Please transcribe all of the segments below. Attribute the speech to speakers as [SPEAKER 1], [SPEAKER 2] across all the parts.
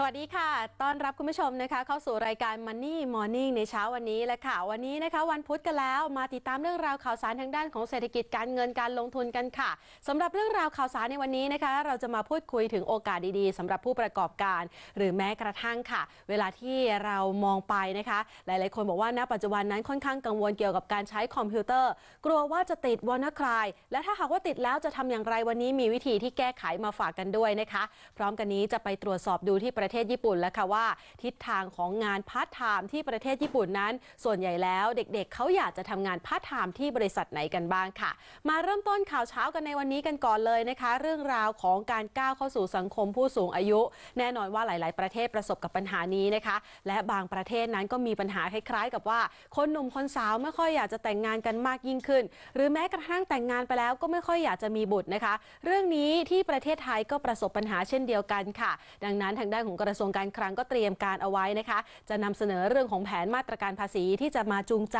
[SPEAKER 1] สวัสดีค่ะ ต้อนรับคุณผู้ชมนะคะ เข้าสู่รายการ Money Morning ในเช้าวันนี้แหละค่ะ วันนี้นะคะ วันพุธกันแล้ว มาติดตามเรื่องราวข่าวสารทางด้านของเศรษฐกิจการเงินการลงทุนกันค่ะสำหรับเรื่องราวข่าวสารในวันนี้นะคะ เราจะมาพูดคุยถึงโอกาสดีๆสำหรับผู้ประกอบการ หรือแม้กระทั่งค่ะ เวลาที่เรามองไปนะคะ หลายๆ คนบอกว่าณปัจจุบันนั้นค่อนข้างกังวลเกี่ยวกับการใช้คอมพิวเตอร์ กลัวว่าจะติดวอนาคลายและถ้าหากว่าติดแล้วจะทำอย่างไรวันนี้มีวิธีที่แก้ไขมาฝากกันด้วยนะคะ พร้อมกันนี้จะไปตรวจสอบดูที่ประเทศญี่ปุ่นแล้วค่ะว่า ทิศทางของงานพาร์ทไทม์ที่ประเทศญี่ปุ่นนั้น ส่วนใหญ่แล้วเด็กๆเขาอยากจะทำงานพาร์ทไทม์ที่บริษัทไหนกันบ้างค่ะ มาเริ่มต้นข่าวเช้ากันในวันนี้กันก่อนเลยนะคะ เรื่องราวของการก้าวเข้าสู่สังคมผู้สูงอายุ แน่นอนว่าหลาย ๆ ประเทศประสบกับปัญหานี้นะคะ และบางประเทศนั้นก็มีปัญหาคล้าย ๆ กับว่า คนหนุ่มคนสาวไม่ค่อยอยากจะแต่งงานกันมากยิ่งขึ้น หรือแม้กระทั่งแต่งงานไปแล้วก็ไม่ค่อยอยากจะมีบุตรนะคะ เรื่องนี้ที่ประเทศไทยก็ประสบปัญหาเช่นเดียวกันค่ะ ดังนั้นทางด้านของกระทรวงการคลังก็เตรียมการเอาไว้นะคะ จะนำเสนอเรื่องของแผนมาตรการภาษีที่จะมาจูงใจ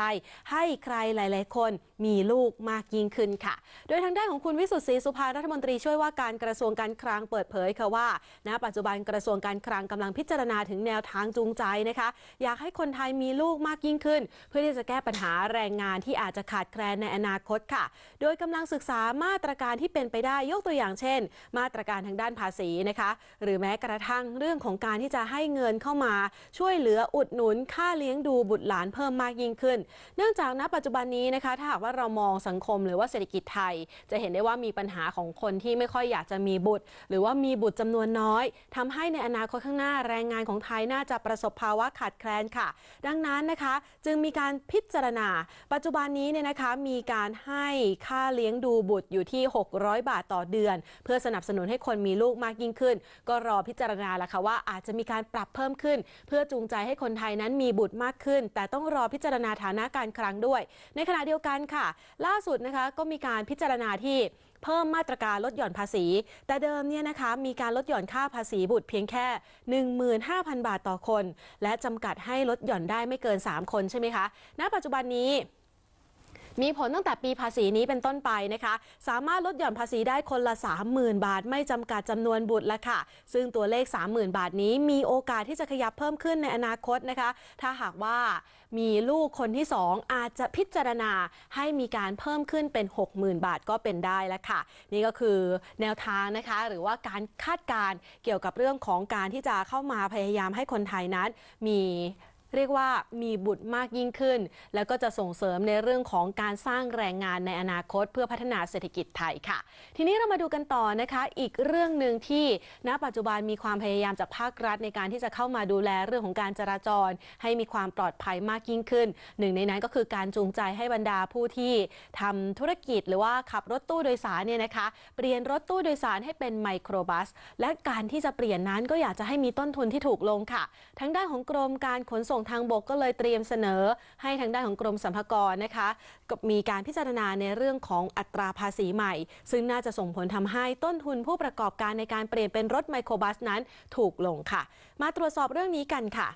[SPEAKER 1] ให้ใครหลาย ๆ คน มีลูกมากยิ่งขึ้นค่ะ โดยทางด้านของคุณวิสุทธิ์ศรีสุภารัฐมนตรีช่วยว่าการกระทรวงการคลังเปิดเผยค่ะว่าณปัจจุบันกระทรวงการคลังกำลังพิจารณาถึงแนวทางจูงใจนะคะ อยากให้คนไทยมีลูกมากยิ่งขึ้น เพื่อที่จะแก้ปัญหาแรงงานที่อาจจะขาดแคลนในอนาคตค่ะ โดยกำลังศึกษามาตรการที่เป็นไปได้ยกตัวอย่างเช่น มาตรการทางด้านภาษีนะคะ หรือแม้กระทั่งเรื่องของการที่จะให้เงินเข้ามาช่วยเหลืออุดหนุนค่าเลี้ยงดูบุตรหลานเพิ่มมากยิ่งขึ้น เนื่องจากณปัจจุบันนี้นะคะถ้าหากว่าเรามองสังคมหรือว่าเศรษฐกิจไทย จะเห็นได้ว่ามีปัญหาของคนที่ไม่ค่อยอยากจะมีบุตร หรือว่ามีบุตรจำนวนน้อยทำให้ในอนาคตข้างหน้าแรงงานของไทยน่าจะประสบภาวะขาดแคลนค่ะ ดังนั้นนะคะ จึงมีการพิจารณา ปัจจุบันนี้เนี่ยนะคะมีการให้ค่าเลี้ยงดูบุตรอยู่ที่ 600 บาทต่อเดือน เพื่อสนับสนุนให้คนมีลูกมากยิ่งขึ้น ก็รอพิจารณาแล้วค่ะว่าอาจจะมีการปรับเพิ่มขึ้น เพื่อจูงใจให้คนไทยนั้นมีบุตรมากขึ้น แต่ต้องรอพิจารณาฐานะการคลังด้วย ในขณะเดียวกันค่ะล่าสุดนะคะก็มีการพิจารณาที่เพิ่มมาตรการลดหย่อนภาษี แต่เดิมเนี่ยนะคะมีการลดหย่อนค่าภาษีบุตรเพียงแค่ 15,000 บาทต่อคน และจำกัดให้ลดหย่อนได้ไม่เกิน 3 คนใช่ไหมคะ ณ ปัจจุบันนี้ มีผลตั้งแต่ปีภาษีนี้เป็นต้นไปนะคะ สามารถลดหย่อนภาษีได้คนละ 30,000 บาท ไม่จำกัดจำนวนบุตรละค่ะ ซึ่งตัวเลข 30,000 บาทนี้มีโอกาสที่จะขยับเพิ่มขึ้นในอนาคตนะคะ ถ้าหากว่ามีลูกคนที่ 2 อาจจะพิจารณาให้มีการเพิ่มขึ้นเป็น 60,000 บาทก็เป็นได้แล้วค่ะ นี่ก็คือแนวทางนะคะ หรือว่าการคาดการเกี่ยวกับเรื่องของการที่จะเข้ามาพยายามให้คนไทยนั้นมี เรียกว่ามีบุตรมากยิ่งขึ้น แล้วก็จะส่งเสริมในเรื่องของการสร้างแรงงานในอนาคต เพื่อพัฒนาเศรษฐกิจไทยค่ะ ทีนี้เรามาดูกันต่อนะคะ อีกเรื่องหนึ่งที่ณปัจจุบันมีความพยายามจากภาครัฐในการที่จะเข้ามาดูแลเรื่องของการจราจร ให้มีความปลอดภัยมากยิ่งขึ้น หนึ่งในนั้นก็คือการจูงใจให้บรรดาผู้ที่ทำธุรกิจ หรือว่าขับรถตู้โดยสารเนี่ยนะคะ เปลี่ยนรถตู้โดยสารให้เป็นไมโครบัส และการที่จะเปลี่ยนนั้นก็อยากจะให้มีต้นทุนที่ถูกลงค่ะทางด้านของกรมการขนส่งทางบกก็เลยเตรียมเสนอให้ทางด้านของกรมสรรพากรนะคะก็มีการพิจารณาในเรื่องของอัตราภาษีใหม่ ซึ่งน่าจะส่งผลทำให้ต้นทุนผู้ประกอบการในการเปลี่ยนเป็นรถไมโครบัสนั้นถูกลงค่ะ มาตรวจสอบเรื่องนี้กันค่ะ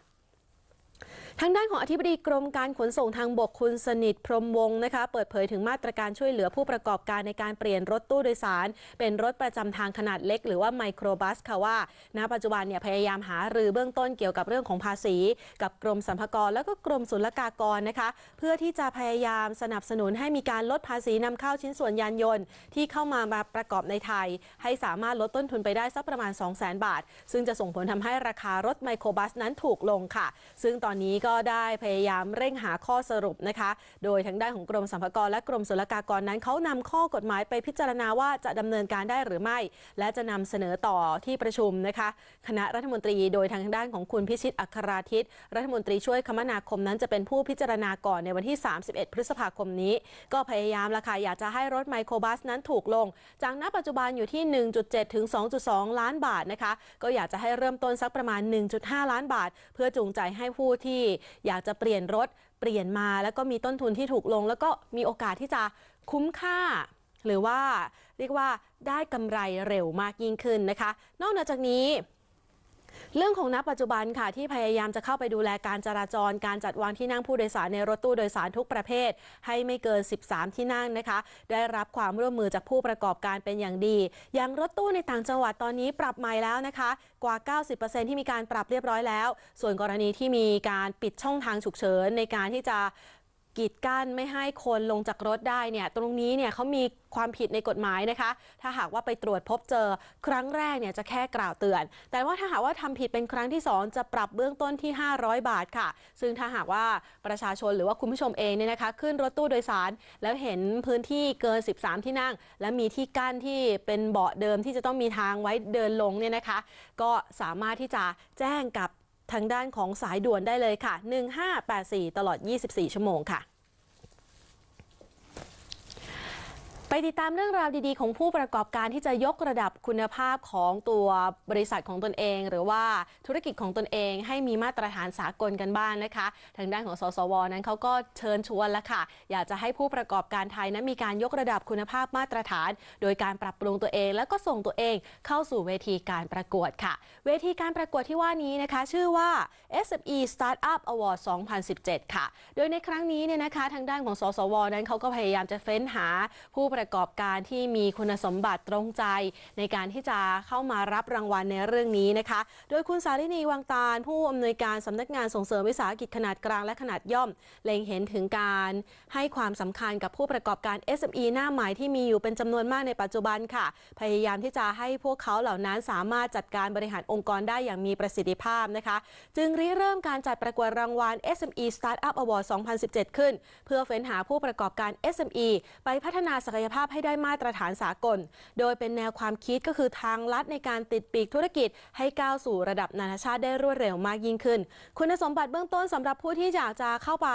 [SPEAKER 1] ทางด้านของอธิบดีกรมการขนส่งทางบกคุณสนิทพรมวงศ์นะคะ เปิดเผยถึงมาตรการช่วยเหลือผู้ประกอบการในการเปลี่ยนรถตู้โดยสาร เป็นรถประจำทางขนาดเล็ก หรือว่าไมโครบัสค่ะว่า ณ ปัจจุบันเนี่ยพยายามหารือเบื้องต้นเกี่ยวกับเรื่องของภาษี กับกรมสรรพากรแล้วก็กรมศุลกากรนะคะ เพื่อที่จะพยายามสนับสนุนให้มีการลดภาษีนำเข้าชิ้นส่วนยานยนต์ ที่เข้ามามาประกอบในไทย ให้สามารถลดต้นทุนไปได้สักประมาณ 2 0 0 0 0 0 บาท ซึ่งจะส่งผลทำให้ราคารถไมโครบัสนั้นถูกลงค่ะ ซึ่งตอนอนนี้ก็ได้พยายามเร่งหาข้อสรุปนะคะ โดยทางด้านของกรมสรรพากรและกรมศุลกากรนั้นเขานำข้อกฎหมายไปพิจารณาว่าจะดำเนินการได้หรือไม่ และจะนำเสนอต่อที่ประชุมนะคะ คณะรัฐมนตรีโดยทางด้านของคุณพิชิตอัคราทิต รัฐมนตรีช่วยคมนาคมนั้นจะเป็นผู้พิจารณาก่อนในวันที่ 31 พฤษภาคมนี้ ก็พยายามละค่ะอยากจะให้รถไมโครบัสนั้นถูกลง จากณปัจจุบันอยู่ที่ 1.7 ถึง 2.2 ล้านบาทนะคะ ก็อยากจะให้เริ่มต้นสักประมาณ 1.5 ล้านบาท เพื่อจูงใจให้ผู้ที่อยากจะเปลี่ยนรถเปลี่ยนมา แล้วก็มีต้นทุนที่ถูกลง แล้วก็มีโอกาสที่จะคุ้มค่า หรือว่าเรียกว่าได้กำไรเร็วมากยิ่งขึ้นนะคะ นอกนอจากนี้ เรื่องของณปัจจุบันค่ะที่พยายามจะเข้าไปดูแลการจราจร การจัดวางที่นั่งผู้โดยสารในรถตู้โดยสารทุกประเภท ให้ไม่เกิน 13 ที่นั่งนะคะ ได้รับความร่วมมือจากผู้ประกอบการเป็นอย่างดี อย่างรถตู้ในต่างจังหวัดตอนนี้ปรับใหม่แล้วนะคะ กว่า 90%ที่มีการปรับเรียบร้อยแล้ว ส่วนกรณีที่มีการปิดช่องทางฉุกเฉินในการที่จะ กีดกั้นไม่ให้คนลงจากรถได้เนี่ยตรงนี้เนี่ยเขามีความผิดในกฎหมายนะคะ ถ้าหากว่าไปตรวจพบเจอครั้งแรกเนี่ยจะแค่กล่าวเตือน แต่ว่าถ้าหากว่าทำผิดเป็นครั้งที่ 2 จะปรับเบื้องต้นที่ 500 บาทค่ะ ซึ่งถ้าหากว่าประชาชนหรือว่าคุณผู้ชมเองเนี่ยนะคะ ขึ้นรถตู้โดยสาร แล้วเห็นพื้นที่เกิน 13 ที่นั่ง และมีที่กั้นที่เป็นเบาะเดิมที่จะต้องมีทางไว้เดินลงเนี่ยนะคะ ก็สามารถที่จะแจ้งกับ ทางด้านของสายด่วนได้เลยค่ะ 1584 ตลอด 24 ชั่วโมงค่ะ ไปติดตามเรื่องราวดีๆ ของผู้ประกอบการที่จะยกระดับคุณภาพของตัวบริษัทของตนเอง หรือว่าธุรกิจของตนเองให้มีมาตรฐานสากลกันบ้างนะคะ ทางด้านของสสวนั้นเขาก็เชิญชวนแล้วค่ะ อยากจะให้ผู้ประกอบการไทยนั้นมีการยกระดับคุณภาพมาตรฐาน โดยการปรับปรุงตัวเอง แล้วก็ส่งตัวเองเข้าสู่เวทีการประกวดค่ะ เวทีการประกวดที่ว่านี้นะคะ ชื่อว่า SME Startup Award 2017 ค่ะ โดยในครั้งนี้เนี่ยนะคะ ทางด้านของสสวนั้นเขาก็พยายามจะเฟ้นหาผู้ประประกอบการที่มีคุณสมบัติตรงใจ ในการที่จะเข้ามารับรางวัลในเรื่องนี้นะคะ โดยคุณสารินีวังตาล ผู้อำนวยการสำนักงานส่งเสริมวิสาหกิจขนาดกลางและขนาดย่อม เล็งเห็นถึงการให้ความสำคัญกับผู้ประกอบการ SME หน้าใหม่ที่มีอยู่เป็นจำนวนมากในปัจจุบันค่ะ พยายามที่จะให้พวกเขาเหล่านั้นสามารถจัดการบริหารองค์กรได้อย่างมีประสิทธิภาพนะคะ จึงริเริ่มการจัดประกวดรางวัล SME Startup Award 2017 ขึ้น เพื่อเฟ้นหาผู้ประกอบการ SME ไปพัฒนาศักยภาพให้ได้มาตรฐานสากล โดยเป็นแนวความคิดก็คือทางลัดในการติดปีกธุรกิจ ให้ก้าวสู่ระดับนานาชาติได้รวดเร็วมากยิ่งขึ้น คุณสมบัติเบื้องต้นสำหรับผู้ที่อยากจะเข้าไป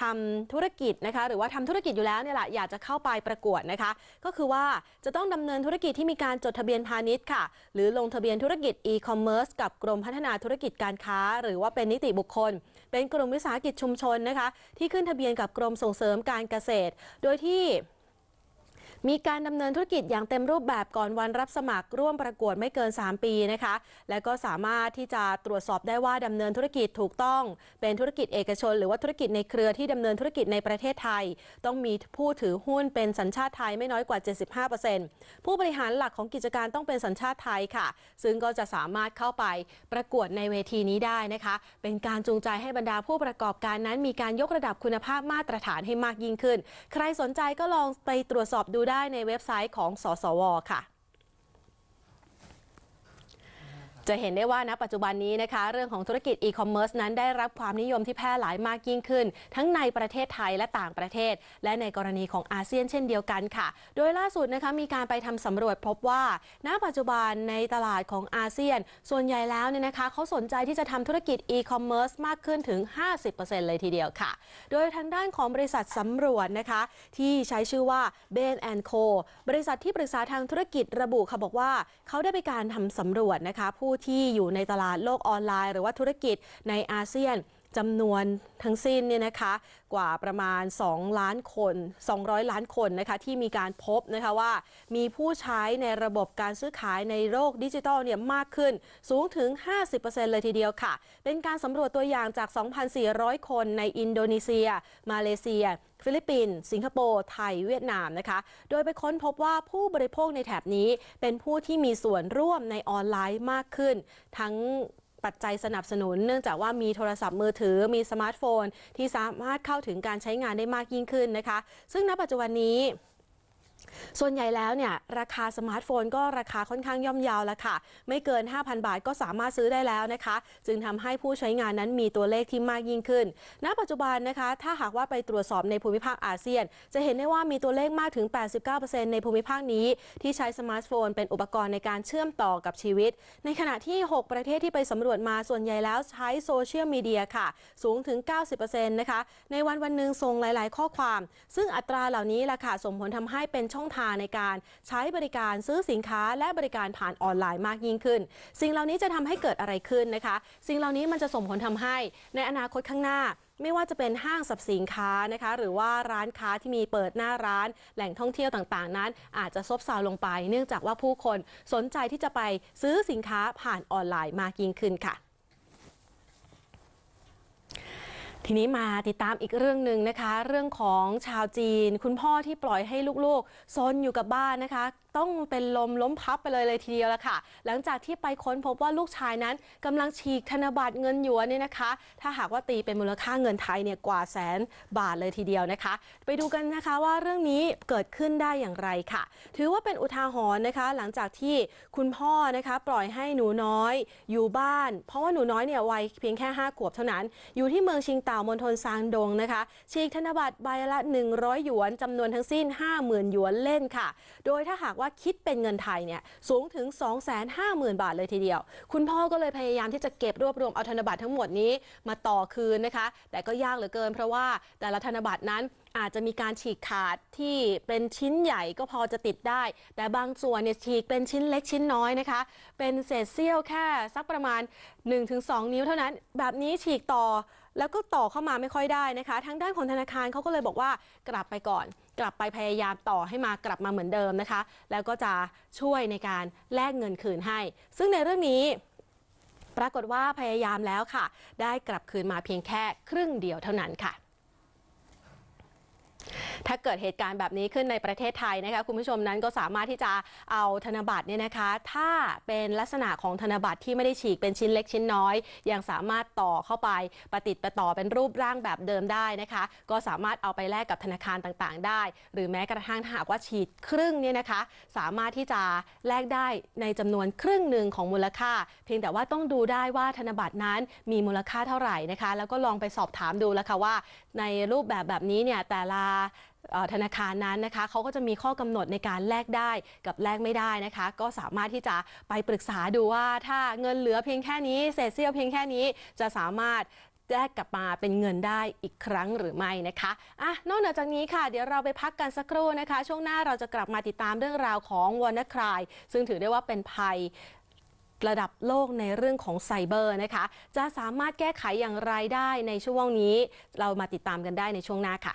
[SPEAKER 1] ทำธุรกิจนะคะ หรือว่าทำธุรกิจอยู่แล้วเนี่ยแหละอยากจะเข้าไปประกวดนะคะ ก็คือว่าจะต้องดำเนินธุรกิจที่มีการจดทะเบียนพาณิชย์ค่ะ หรือลงทะเบียนธุรกิจ e-commerce กับกรมพัฒนาธุรกิจการค้า หรือว่าเป็นนิติบุคคล เป็นกลุ่มวิสาหกิจชุมชนนะคะ ที่ขึ้นทะเบียนกับกรมส่งเสริมการเกษตร โดยที่ มีการดำเนินธุรกิจอย่างเต็มรูปแบบก่อนวันรับสมัครร่วมประกวดไม่เกิน 3 ปีนะคะ และก็สามารถที่จะตรวจสอบได้ว่าดำเนินธุรกิจถูกต้อง เป็นธุรกิจเอกชน หรือว่าธุรกิจในเครือที่ดำเนินธุรกิจในประเทศไทย ต้องมีผู้ถือหุ้นเป็นสัญชาติไทยไม่น้อยกว่า 75%ผู้บริหารหลักของกิจการต้องเป็นสัญชาติไทยค่ะ ซึ่งก็จะสามารถเข้าไปประกวดในเวทีนี้ได้นะคะ เป็นการจูงใจให้บรรดาผู้ประกอบการนั้น มีการยกระดับคุณภาพมาตรฐานให้มากยิ่งขึ้น ใครสนใจก็ลองไปตรวจสอบดูได้ได้ในเว็บไซต์ของสสวค่ะ จะเห็นได้ว่าณปัจจุบันนี้นะคะ เรื่องของธุรกิจอีคอมเมิร์ซนั้นได้รับความนิยมที่แพร่หลายมากยิ่งขึ้น ทั้งในประเทศไทยและต่างประเทศ และในกรณีของอาเซียนเช่นเดียวกันค่ะ โดยล่าสุดนะคะมีการไปทำสำรวจพบว่า ณปัจจุบันในตลาดของอาเซียน ส่วนใหญ่แล้วเนี่ยนะคะเขาสนใจที่จะทำธุรกิจอีคอมเมิร์ซมากขึ้นถึง 50%เลยทีเดียวค่ะ โดยทางด้านของบริษัทสำรวจนะคะ ที่ใช้ชื่อว่า Bain Co บริษัทที่ปรึกษาทางธุรกิจระบุค่ะบอกว่าเขาได้ไปการทำสำรวจนะคะผู้ที่อยู่ในตลาดโลกออนไลน์ หรือว่าธุรกิจในอาเซียน จำนวนทั้งสิ้นเนี่ยนะคะกว่าประมาณ 2 ล้านคน 200 ล้านคนนะคะที่มีการพบนะคะว่า มีผู้ใช้ในระบบการซื้อขายในโลกดิจิทัลเนี่ยมากขึ้นสูงถึง 50%เลยทีเดียวค่ะ เป็นการสำรวจตัวอย่างจาก 2,400 คนในอินโดนีเซีย มาเลเซีย ฟิลิปปินส์สิงคโปร์ ไทย เวียดนามนะคะ โดยไปค้นพบว่าผู้บริโภคในแถบนี้เป็นผู้ที่มีส่วนร่วมในออนไลน์มากขึ้น ทั้ง ปัจจัยสนับสนุน เนื่องจากว่ามีโทรศัพท์มือถือมีสมาร์ทโฟน ที่สามารถเข้าถึงการใช้งานได้มากยิ่งขึ้นนะคะ ซึ่งณปัจจุบันนี้ ส่วนใหญ่แล้วเนี่ยราคาสมาร์ทโฟนก็ราคาค่อนข้างย่อมเยาวแล้วค่ะ ไม่เกิน 5,000 บาทก็สามารถซื้อได้แล้วนะคะ จึงทำให้ผู้ใช้งานนั้นมีตัวเลขที่มากยิ่งขึ้น ณ ปัจจุบันนะคะ ถ้าหากว่าไปตรวจสอบในภูมิภาคอาเซียน จะเห็นได้ว่ามีตัวเลขมากถึง 89%ในภูมิภาคนี้ ที่ใช้สมาร์ทโฟนเป็นอุปกรณ์ในการเชื่อมต่อกับชีวิต ในขณะที่ 6 ประเทศที่ไปสำรวจมาส่วนใหญ่แล้วใช้โซเชียลมีเดียค่ะ สูงถึง 90%นะคะ ในวันวันหนึ่งส่งหลาย ๆ ข้อความ ซึ่งอัตราเหล่านี้ล่ะค่ะส่งผลทำให้เป็นช่องทางในการใช้บริการซื้อสินค้าและบริการผ่านออนไลน์มากยิ่งขึ้น สิ่งเหล่านี้จะทำให้เกิดอะไรขึ้นนะคะ สิ่งเหล่านี้มันจะส่งผลทำให้ในอนาคตข้างหน้าไม่ว่าจะเป็นห้างสรรพสินค้านะคะ หรือว่าร้านค้าที่มีเปิดหน้าร้าน แหล่งท่องเที่ยวต่างๆ นั้น อาจจะซบเซาลงไป เนื่องจากว่าผู้คนสนใจที่จะไปซื้อสินค้าผ่านออนไลน์มากยิ่งขึ้นค่ะ ทีนี้มาติดตามอีกเรื่องหนึ่งนะคะ เรื่องของชาวจีน คุณพ่อที่ปล่อยให้ลูกๆซนอยู่กับบ้านนะคะ ต้องเป็นลมล้มพับไปเลยเลยทีเดียวละค่ะ หลังจากที่ไปค้นพบว่าลูกชายนั้นกำลังฉีกธนบัตรเงินหยวนเนี่ยนะคะ ถ้าหากว่าตีเป็นมูลค่าเงินไทยเนี่ยกว่าแสนบาทเลยทีเดียวนะคะ ไปดูกันนะคะว่าเรื่องนี้เกิดขึ้นได้อย่างไรค่ะ ถือว่าเป็นอุทาหรณ์นะคะ หลังจากที่คุณพ่อนะคะปล่อยให้หนูน้อยอยู่บ้าน เพราะว่าหนูน้อยเนี่ยวัยเพียงแค่5ขวบเท่านั้น อยู่ที่เมืองชิงเต่ามณฑลซางดงนะคะฉีกธนบัตรใบละ 100 หยวนจำนวนทั้งสิ้น 50,000 หยวนเล่นค่ะ โดยถ้าหากว่าาคิดเป็นเงินไทยเนี่ยสูงถึง 250,000 บาทเลยทีเดียว คุณพ่อก็เลยพยายามที่จะเก็บรวบรวมเอาธนบัตรทั้งหมดนี้มาต่อคืนนะคะ แต่ก็ยากเหลือเกิน เพราะว่าแต่ละธนบัตรนั้นอาจจะมีการฉีกขาดที่เป็นชิ้นใหญ่ก็พอจะติดได้ แต่บางส่วนเนี่ยฉีกเป็นชิ้นเล็กชิ้นน้อยนะคะ เป็นเศษเสี้ยวแค่สักประมาณ 1-2 นิ้วเท่านั้น แบบนี้ฉีกต่อแล้วก็ต่อเข้ามาไม่ค่อยได้นะคะ ทางด้านของธนาคารเขาก็เลยบอกว่ากลับไปก่อน กลับไปพยายามต่อให้มากลับมาเหมือนเดิมนะคะ แล้วก็จะช่วยในการแลกเงินคืนให้ ซึ่งในเรื่องนี้ปรากฏว่าพยายามแล้วค่ะ ได้กลับคืนมาเพียงแค่ครึ่งเดียวเท่านั้นค่ะ ถ้าเกิดเหตุการณ์แบบนี้ขึ้นในประเทศไทยนะคะคุณผู้ชมนั้นก็สามารถที่จะเอาธนบัตรเนี่ยนะคะ ถ้าเป็นลักษณะของธนบัตรที่ไม่ได้ฉีกเป็นชิ้นเล็กชิ้นน้อย ยังสามารถต่อเข้าไปประติดประต่อเป็นรูปร่างแบบเดิมได้นะคะ ก็สามารถเอาไปแลกกับธนาคารต่างๆ ได้ หรือแม้กระทั่งถ้าหากว่าฉีดครึ่งเนี่ยนะคะ สามารถที่จะแลกได้ในจำนวนครึ่งหนึ่งของมูลค่า เพียงแต่ว่าต้องดูได้ว่าธนบัตรนั้นมีมูลค่าเท่าไหร่นะคะ แล้วก็ลองไปสอบถามดูแล้วค่ะว่า ในรูปแบบแบบนี้เนี่ยแต่ละธนาคารนั้นนะคะเขาก็จะมีข้อกำหนดในการแลกได้กับแลกไม่ได้นะคะ ก็สามารถที่จะไปปรึกษาดูว่าถ้าเงินเหลือเพียงแค่นี้เศษเสี้ยวเพียงแค่นี้จะสามารถแลกกลับมาเป็นเงินได้อีกครั้งหรือไม่นะคะอะนอกเหนือจากนี้ค่ะ เดี๋ยวเราไปพักกันสักครู่นะคะ ช่วงหน้าเราจะกลับมาติดตามเรื่องราวของว a น n ค r y ซึ่งถือได้ว่าเป็นภัยระดับโลกในเรื่องของไซเบอร์นะคะ จะสามารถแก้ไขอย่างไรได้ในช่วงนี้ เรามาติดตามกันได้ในช่วงหน้าค่ะ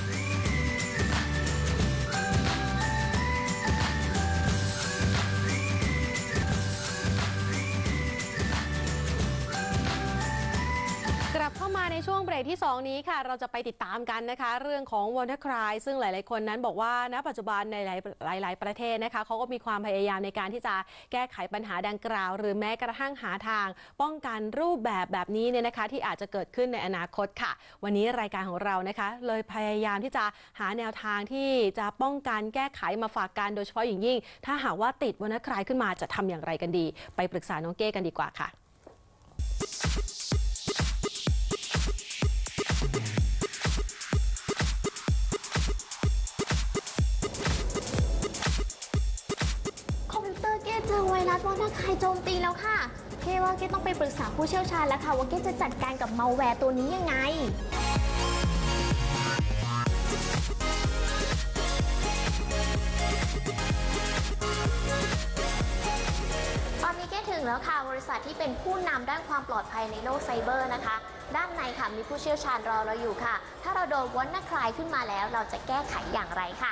[SPEAKER 1] ช่วงเบรกที่ 2 นี้ค่ะ เราจะไปติดตามกันนะคะ เรื่องของ w a n d e r Cry ซึ่งหลาย ๆ คนนั้นบอกว่าณปัจจุบันในหลายๆหลายประเทศนะคะเขาก็มีความพยายามในการที่จะแก้ไขปัญหาดังกล่าว หรือแม้กระทั่งหาทาง ป้องกันรูปแบบแบบนี้เนี่ยนะคะ ที่อาจจะเกิดขึ้นในอนาคตค่ะ วันนี้รายการของเรานะคะ เลยพยายามที่จะหาแนวทางที่จะป้องกันแก้ไขมาฝากกันโดยเฉพาะอย่างยิ่ง ถ้าหากว่าติดวันนัครายขึ้นมาจะทำอย่างไรกันดี ไปปรึกษาน้องเก้กันดีกว่าค่ะ
[SPEAKER 2] แล้วค่ะเก้ว่าเก้ต้องไปปรึกษาผู้เชี่ยวชาญแล้วค่ะว่าเก้จะจัดการกับมัลแวร์ตัวนี้ยังไง ตอนนี้เก้ถึงแล้วค่ะบริษัทที่เป็นผู้นำด้านความปลอดภัยในโลกไซเบอร์นะคะ ด้านในค่ะมีผู้เชี่ยวชาญรอเราอยู่ค่ะ ถ้าเราโดนวานาคลายขึ้นมาแล้ว เราจะแก้ไขอย่างไรค่ะ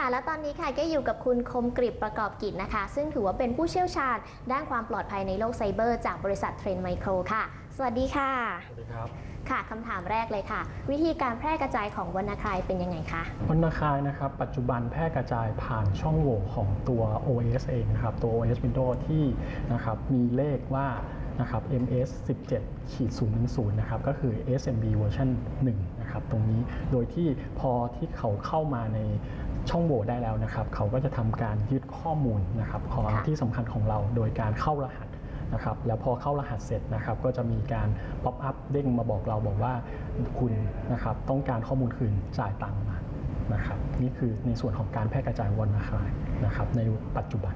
[SPEAKER 2] ค่ะ และตอนนี้ค่ะก็อยู่กับคุณคมกริบประกอบกิจนะคะ ซึ่งถือว่าเป็นผู้เชี่ยวชาญ ด้านความปลอดภัยในโลกไซเบอร์ จากบริษัทเทรนไมโครค่ะ สวัสดีค่ะ
[SPEAKER 3] สวัสดีครับ
[SPEAKER 2] ค่ะคำถามแรกเลยค่ะ วิธีการแพร่กระจายของวรรณคายเป็นยังไงคะ
[SPEAKER 3] วันนาคายนะครับปัจจุบันแพร่กระจายผ่านช่องโหว่ของตัว OS เองนะครับตัว OS Windows ที่นะครับมีเลขว่านะครับ MS 17ขีด010นะครับก็คือ SMB เวอร์ชัน1นะครับตรงนี้โดยที่พอที่เขาเข้ามาใน ช่องโหว่ได้แล้วนะครับ เขาก็จะทำการยึดข้อมูลนะครับของ
[SPEAKER 2] ค่ะ
[SPEAKER 3] ที่สำคัญของเราโดยการเข้ารหัสนะครับแล้วพอเข้ารหัสเสร็จนะครับก็จะมีการป๊อปอัพเด้งมาบอกเราบอกว่าคุณนะครับต้องการข้อมูลคืนจ่ายตังค์มานะครับนี่คือในส่วนของการแพร่กระจายวอลนาคายนะครับในปัจจุบัน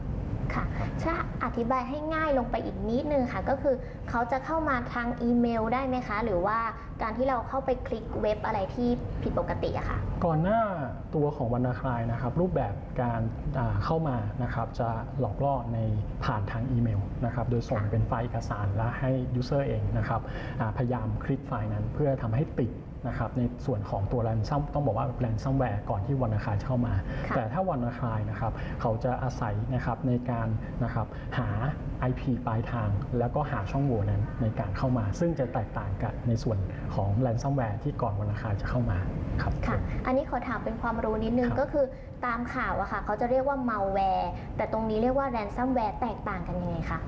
[SPEAKER 2] ค่ะ ถ้าอธิบายให้ง่ายลงไปอีกนิดนึงค่ะ ก็คือเขาจะเข้ามาทางอีเมลได้ไหมคะ หรือว่าการที่เราเข้าไปคลิกเว็บอะไรที่ผิดปกติอะค่ะ
[SPEAKER 3] ก่อนหน้าตัวของวรรณคลายนะครับ รูปแบบการอ่าเข้ามานะครับจะหลอกล่อในผ่านทางอีเมลนะครับโดยส่งเป็นไฟล์เอกสารและให้ยูเซอร์เองนะครับอ่าพยายามคลิกไฟล์นั้นเพื่อทำให้ติด นะครับในส่วนของตัวแรนซัมต้องบอกว่าแรนซัมแวร์ก่อนที่วรรณคลายจะเข้ามา
[SPEAKER 2] ค่ะ
[SPEAKER 3] แต่ถ้าวรรณคลายนะครับเขาจะอาศัยนะครับในการนะครับหา IP ปลายทาง แล้วก็หาช่องโหว่นั้นในการเข้ามา ซึ่งจะแตกต่างกับในส่วนของแรนซัมแวร์ที่ก่อนวรรณคลายจะเข้ามาครับ
[SPEAKER 2] ค่ะ อันนี้ขอถามเป็นความรู้นิดนึง
[SPEAKER 3] ครับ
[SPEAKER 2] ก็คือตามข่าวอะค่ะเขาจะเรียกว่า malware แต่ตรงนี้เรียกว่า ransomware แตกต่างกันยังไงคะ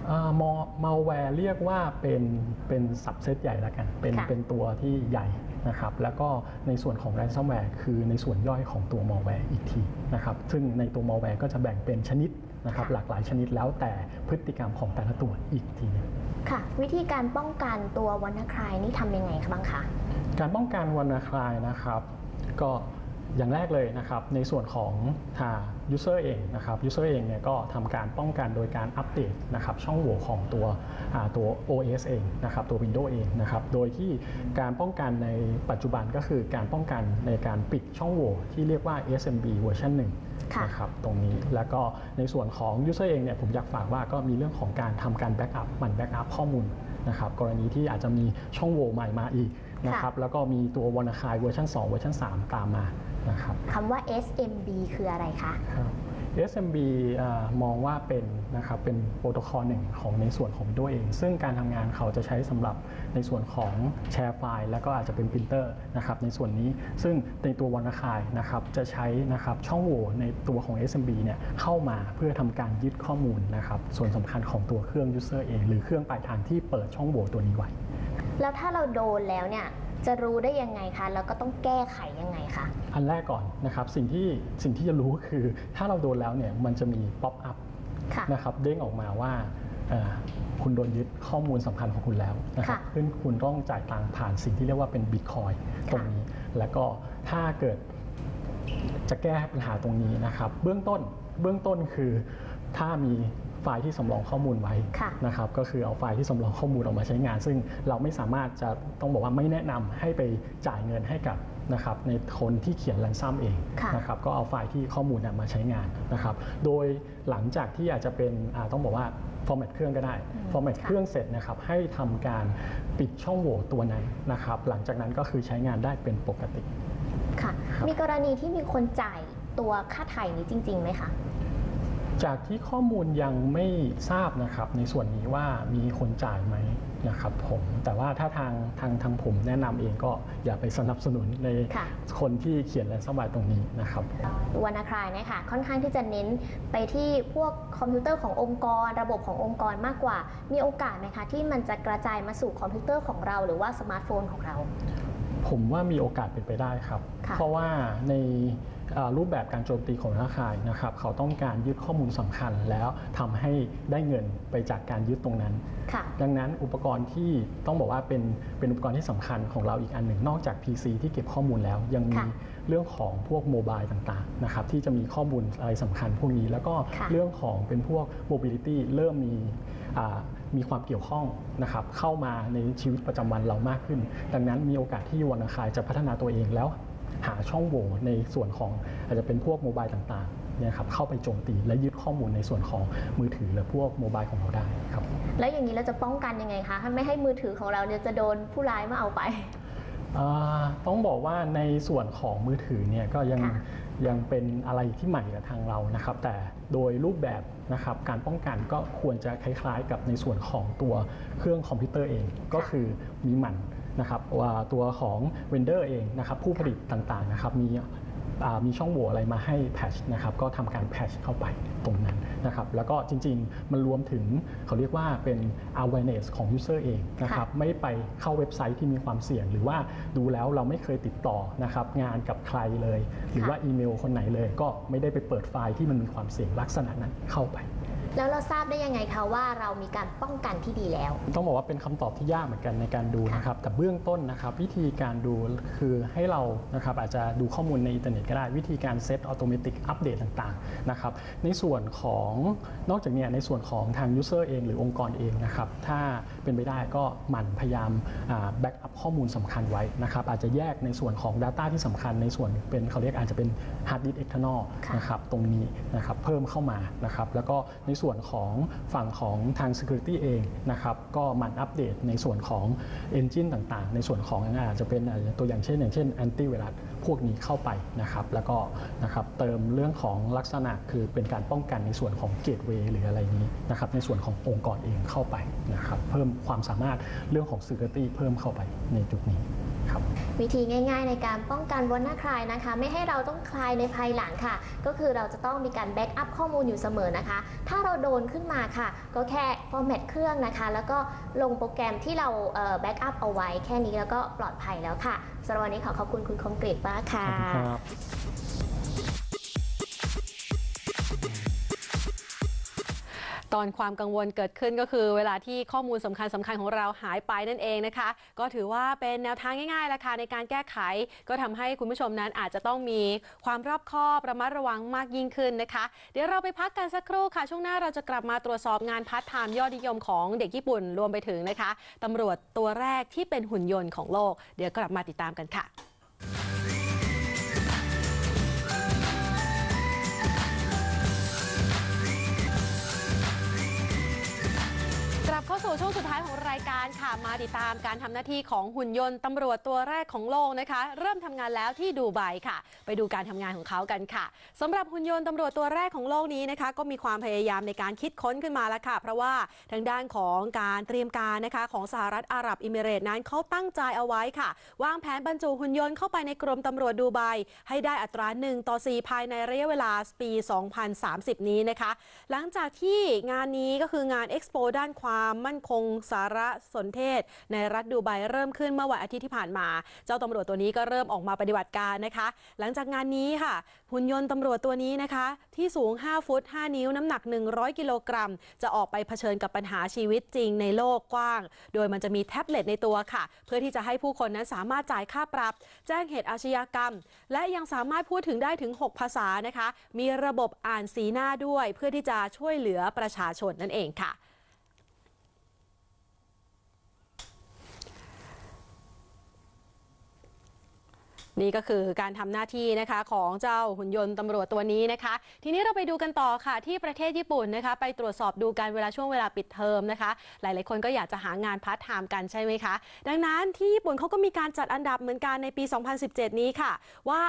[SPEAKER 3] มอมาแวร์เรียกว่าเป็นเป็นสับเซตใหญ่แล้วกัน เป็น
[SPEAKER 2] ค่ะ
[SPEAKER 3] เป็นตัวที่ใหญ่ นะครับแล้วก็ในส่วนของ ransomware คือในส่วนย่อยของตัว malware อีกทีนะครับซึ่งในตัว malware ก็จะแบ่งเป็นชนิดนะครับหลากหลายชนิดแล้วแต่พฤติกรรมของแต่ละตัวอีกทีหนึง
[SPEAKER 2] ค่ะ วิธีการป้องกันตัววัณคลายนี่ทำยังไงคะบ้างคะ
[SPEAKER 3] การป้องกันวันนาคลายนะครับ ก็ อย่างแรกเลยนะครับในส่วนของทาง user เองนะครับ user เองเนี่ยก็ทำการป้องกันโดยการอัปเดตนะครับช่องโหว่ของตัวอ่าตัว OS เองนะครับตัว Windows เองนะครับโดยที่การป้องกันในปัจจุบันก็คือการป้องกันในการปิดช่องโหว่ที่เรียกว่า SMB เวอร์ชัน1
[SPEAKER 2] ค่ะ
[SPEAKER 3] นะครับตรงนี้แล้วก็ในส่วนของ user เองเนี่ยผมอยากฝากว่าก็มีเรื่องของการทำการแบ็กอัพหมั่นแบ็กอัพข้อมูลนะครับกรณีที่อาจจะมีช่องโหว่ใหม่มาอีกนะครับแล้วก็มีตัววรรณคายเวอร์ชัน2เวอร์ชัน3 ตามมา นะครับ
[SPEAKER 2] คำว่า SMB คืออะไรคะ
[SPEAKER 3] ครับ SMB อ่ามองว่าเป็นนะครับเป็นโปรโตคอลหนึ่งของในส่วนของ Windows เอง ซึ่งการทำงานเขาจะใช้สำหรับในส่วนของแชร์ไฟล์ แล้วก็อาจจะเป็นปรินเตอร์นะครับในส่วนนี้ซึ่งในตัววรรณคายนะครับจะใช้นะครับช่องโหว่ในตัวของ SMB เนี่ยเข้ามาเพื่อทำการยึดข้อมูลนะครับส่วนสำคัญของตัวเครื่อง User เอง หรือเครื่องปลายทางที่เปิดช่องโหว่ตัวนี้ไว้
[SPEAKER 2] แล้วถ้าเราโดนแล้วเนี่ย จะรู้ได้ยังไงคะแล้วก็ต้องแก้ไขยังไงคะ
[SPEAKER 3] อันแรกก่อนนะครับสิ่งที่สิ่งที่จะรู้คือ ถ้าเราโดนแล้วเนี่ยมันจะมีป๊อปอัพ
[SPEAKER 2] ค่ะ
[SPEAKER 3] นะครับเด้งออกมาว่าเอ่อคุณโดนยึดข้อมูลสำคัญของคุณแล้วนะครับ
[SPEAKER 2] ค่ะ
[SPEAKER 3] ซึ่งคุณต้องจ่ายตังค์ผ่านสิ่งที่เรียกว่าเป็นบิตคอยตรงนี้ แล้วก็ถ้าเกิดจะแก้ปัญหาตรงนี้นะครับ เบื้องต้นเบื้องต้นคือถ้ามี ไฟล์ที่สำรองข้อมูลไว้
[SPEAKER 2] ค่ะ
[SPEAKER 3] นะครับก็คือเอาไฟล์ที่สำรองข้อมูลออกมาใช้งาน ซึ่งเราไม่สามารถจะต้องบอกว่าไม่แนะนำให้ไปจ่ายเงินให้กับนะครับในคนที่เขียนแรนซัมเอง
[SPEAKER 2] ค่ะ
[SPEAKER 3] นะครับก็เอาไฟล์ที่ข้อมูลเนี่ยมาใช้งานนะครับโดยหลังจากที่อาจจะเป็นอ่าต้องบอกว่าฟอร์แมตเครื่องก็ได้ฟอร์แมต
[SPEAKER 2] ค่ะ
[SPEAKER 3] เครื่องเสร็จนะครับให้ทำการปิดช่องโหว่ตัวนั้นนะครับหลังจากนั้นก็คือใช้งานได้เป็นปกติ
[SPEAKER 2] ค่ะ
[SPEAKER 3] ครับ
[SPEAKER 2] มีกรณีที่มีคนจ่ายตัวค่าไถ่นี้จริงๆไหมคะ
[SPEAKER 3] จากที่ข้อมูลยังไม่ทราบนะครับในส่วนนี้ว่ามีคนจ่ายไหมนะครับผมแต่ว่าถ้าทางทางทางผมแนะนำเองก็อย่าไปสนับสนุนใน
[SPEAKER 2] ค่ะ
[SPEAKER 3] คนที่เขียนแรนซัมไวร์ตรงนี้นะครับ
[SPEAKER 2] วรรณคลายเนี่ยค่ะค่อนข้างที่จะเน้นไปที่พวกคอมพิวเตอร์ขององค์กร ระบบขององค์กรมากกว่า มีโอกาสไหมคะที่มันจะกระจายมาสู่คอมพิวเตอร์ของเรา หรือว่าสมาร์ทโฟนของเรา
[SPEAKER 3] ผมว่ามีโอกาสเป็นไปได้ครับ
[SPEAKER 2] ค่ะ
[SPEAKER 3] เพราะว่าในอ่า รูปแบบการโจมตีของธนาคารนะครับเขาต้องการยึดข้อมูลสำคัญแล้วทำให้ได้เงินไปจากการยึดตรงนั้น
[SPEAKER 2] ค่ะ
[SPEAKER 3] ดังนั้นอุปกรณ์ที่ต้องบอกว่าเป็นเป็นอุปกรณ์ที่สำคัญของเราอีกอันหนึ่งนอกจาก PC ที่เก็บข้อมูลแล้วยังมี
[SPEAKER 2] ค่ะ
[SPEAKER 3] เรื่องของพวกโมบายต่างๆนะครับที่จะมีข้อมูลอะไรสำคัญพวกนี้ แล้วก็
[SPEAKER 2] ค่ะ
[SPEAKER 3] เรื่องของเป็นพวก mobility เริ่มมีอ่ามีความเกี่ยวข้องนะครับเข้ามาในชีวิตประจำวันเรามากขึ้น ดังนั้นมีโอกาสที่วรรณคายจะพัฒนาตัวเองแล้ว หาช่องโหว่ในส่วนของอาจจะเป็นพวกโมบายต่างๆเนี่ยครับเข้าไปโจมตีและยึดข้อมูลในส่วนของมือถือหรือพวกโมบายของเราได้ครับ
[SPEAKER 2] แล้วอย่างนี้เราจะป้องกันยังไงคะไม่ให้มือถือของเราเนี่ยจะโดนผู้ร้ายมาเอาไป
[SPEAKER 3] อ่าต้องบอกว่าในส่วนของมือถือเนี่ยก็ยัง
[SPEAKER 2] ค่ะ
[SPEAKER 3] ยังเป็นอะไรที่ใหม่กับทางเรานะครับ แต่โดยรูปแบบนะครับการป้องกันก็ควรจะคล้ายๆ กับในส่วนของตัวเครื่องคอมพิวเตอร์เอง ก็คือมีหมัน นะครับว่าตัวของเวนเดอร์เองนะครับผู้ผลิตต่างๆนะครับมีอ่ามีช่องโหว่อะไรมาให้แพชนะครับก็ทำการแพชเข้าไปตรงนั้นนะครับแล้วก็จริงๆ มันรวมถึงเขาเรียกว่าเป็น awareness ของ user เองนะครับไม่ไปเข้าเว็บไซต์ที่มีความเสี่ยง หรือว่าดูแล้วเราไม่เคยติดต่อนะครับงานกับใครเลย หรือว่าอีเมลคนไหนเลย ก็ไม่ได้ไปเปิดไฟล์ที่มันมีความเสี่ยงลักษณะนั้นเข้าไป
[SPEAKER 2] แล้วเราทราบได้ยังไงคะว่าเรามีการป้องกันที่ดีแล้ว
[SPEAKER 3] ต้องบอกว่าเป็นคำตอบที่ยากเหมือนกันในการดูนะครับแต่เบื้องต้นนะครับ วิธีการดูคือให้เรานะครับอาจจะดูข้อมูลในอินเทอร์เน็ตก็ได้วิธีการเซตอัตโนมัติอัปเดตต่างๆนะครับในส่วนของนอกจากเนี้ในส่วนของทางยูเซอร์เองหรือองค์กรเองนะครับถ้า เป็นไปได้ก็หมั่นพยายามแบ็กอัพข้อมูลสำคัญไว้นะครับอาจจะแยกในส่วนของ Data ที่สำคัญในส่วนเป็นเขาเรียกอาจจะเป็น Hard Disk External
[SPEAKER 2] ค่ะ
[SPEAKER 3] นะครับตรงนี้นะครับเพิ่มเข้ามานะครับแล้วก็ในส่วนของฝั่งของทาง Security เองนะครับก็หมั่นอัปเดตในส่วนของ Engine ต่างๆ ในส่วนของอาจจะเป็นอาจจะตัวอย่างเช่น อย่างเช่น Antivirus พวกนี้เข้าไปนะครับ แล้วก็นะครับเติมเรื่องของลักษณะคือเป็นการป้องกันในส่วนของเกตเวย์หรืออะไรนี้นะครับในส่วนขององค์กรเองเข้าไปนะครับเพิ่มความสามารถเรื่องของ Security เพิ่มเข้าไปในจุดนี้ ครับ
[SPEAKER 2] วิธีง่าย ๆ ในการป้องกันวอนาคลายนะคะ ไม่ให้เราต้องคลายในภายหลังค่ะ ก็คือเราจะต้องมีการแบ็กอัพข้อมูลอยู่เสมอนะคะ ถ้าเราโดนขึ้นมาค่ะ ก็แค่ฟอร์แมตเครื่องนะคะ แล้วก็ลงโปรแกรมที่เราแบ็กอัพเอาไว้แค่นี้แล้วก็ปลอดภัยแล้วค่ะสำหรับวันนี้ขอขอบคุณคุณคมกริตมากค่ะ
[SPEAKER 1] ตอนความกังวลเกิดขึ้นก็คือเวลาที่ข้อมูลสำคัญสคัญของเราหายไปนั่นเองนะคะ ก็ถือว่าเป็นแนวทางง่ายๆละค่ะในการแก้ไข ก็ทำให้คุณผู้ชมนั้นอาจจะต้องมีความรอบคอบระมัดระวังมากยิ่งขึ้นนะคะ เดี๋ยวเราไปพักกันสักครู่ค่ะ ช่วงหน้าเราจะกลับมาตรวจสอบงานพาร์ทไทม์ยอดนิยมของเด็กญี่ปุ่นรวมไปถึงนะคะตำรวจตัวแรกที่เป็นหุ่นยนต์ของโลก เดี๋ยวกลับมาติดตามกันค่ะาสู่ช่วงสุดท้ายของรายการค่ะมาติดตามการทำหน้าที่ของหุ่นยนต์ตำรวจตัวแรกของโลกนะคะ เริ่มทำงานแล้วที่ดูไบค่ะ ไปดูการทำงานของเขากันค่ะสำหรับหุ่นยนต์ตำรวจตัวแรกของโลกนี้นะคะ ก็มีความพยายามในการคิดค้นขึ้นมาแล้วค่ะ เพราะว่าทางด้านของการเตรียมการนะคะ ของสหรัฐอาหรับอิมิเรตส์นั้นเขาตั้งใจเอาไว้ค่ะ วางแผนบรรจุหุ่นยนต์เข้าไปในกรมตำรวจดูไบให้ได้อัตรา1ต่อ4ภายในระยะเวลาปี 2030 นี้นะคะ หลังจากที่งานนี้ก็คืองานเอ็กซ์โปด้านความมั่นคงสารสนเทศ ในรัฐดูไบเริ่มขึ้นเมื่อวันอาทิตย์ที่ผ่านมา เจ้าตำรวจตัวนี้ก็เริ่มออกมาปฏิบัติการนะคะ หลังจากงานนี้ค่ะ หุ่นยนต์ตำรวจตัวนี้นะคะ ที่สูง 5 ฟุต 5 นิ้วน้ำหนัก 100 กิโลกรัม จะออกไปเผชิญกับปัญหาชีวิตจริงในโลกกว้าง โดยมันจะมีแท็บเล็ตในตัวค่ะ เพื่อที่จะให้ผู้คนนั้นสามารถจ่ายค่าปรับ แจ้งเหตุอาชญากรรม และยังสามารถพูดถึงได้ถึง 6 ภาษานะคะ มีระบบอ่านสีหน้าด้วย เพื่อที่จะช่วยเหลือประชาชนนั่นเองค่ะ นี่ก็คือการทำหน้าที่นะคะของเจ้าหุ่นยนต์ตำรวจตัวนี้นะคะ ทีนี้เราไปดูกันต่อค่ะที่ประเทศญี่ปุ่นนะคะ ไปตรวจสอบดูกันเวลาช่วงเวลาปิดเทอมนะคะ หลาย ๆ คนก็อยากจะหางานพาร์ทไทม์กันใช่ไหมคะ ดังนั้นที่ญี่ปุ่นเขาก็มีการจัดอันดับเหมือนกันในปี 2017 นี้ค่ะ ว่า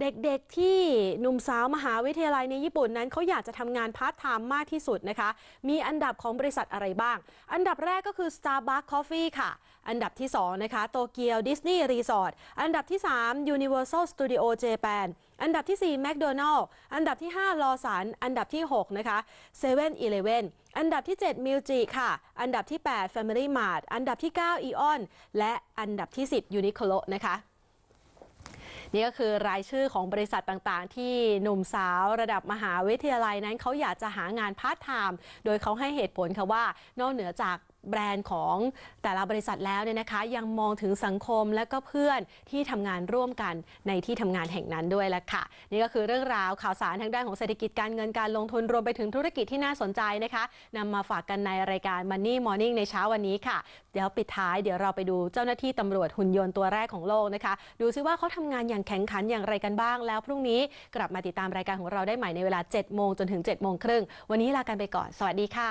[SPEAKER 1] เด็ก ๆ ที่หนุ่มสาวมหาวิทยาลัยในญี่ปุ่นนั้นเขาอยากจะทำงานพาร์ทไทม์มากที่สุดนะคะ มีอันดับของบริษัทอะไรบ้าง อันดับแรกก็คือ Starbucks Coffee ค่ะ อันดับที่ 2 นะคะโตเกียวดิสนีย์รีสอร์ทอันดับที่ 3 Universal Studio Japan อันดับที่ 4 McDonald อันดับที่ 5 ลอสัน อันดับที่ 6 นะคะ7 e เ e ่ e ออันดับที่ 7 มิวจิค่ะ อันดับที่ 8 Family Mart อันดับที่ 9 Eon และอันดับที่ 10 Uniqlo นะคะนี่ก็คือรายชื่อของบริษัทต่างๆ ที่หนุ่มสาวระดับมหาวิทยาลัยนั้นเขาอยากจะหางานพาร์ทไทม์โดยเขาให้เหตุผลค่ะว่านอกเหนือจาก แบรนด์ของแต่ละบริษัทแล้วเนี่ยนะคะ ยังมองถึงสังคมและก็เพื่อนที่ทำงานร่วมกันในที่ทำงานแห่งนั้นด้วยละค่ะ นี่ก็คือเรื่องราวข่าวสารทางด้านของเศรษฐกิจการเงินการลงทุนรวมไปถึงธุรกิจที่น่าสนใจนะคะนำมาฝากกันในรายการ Money Morning ในเช้าวันนี้ค่ะ เดี๋ยวปิดท้ายเดี๋ยวเราไปดูเจ้าหน้าที่ตำรวจหุ่นยนต์ตัวแรกของโลกนะคะ ดูซิว่าเขาทำงานอย่างแข็งขันอย่างไรกันบ้าง แล้วพรุ่งนี้กลับมาติดตามรายการของเราได้ใหม่ในเวลา7โมงจนถึง7โมงครึ่งวันนี้ลากันไปก่อน สวัสดีค่ะ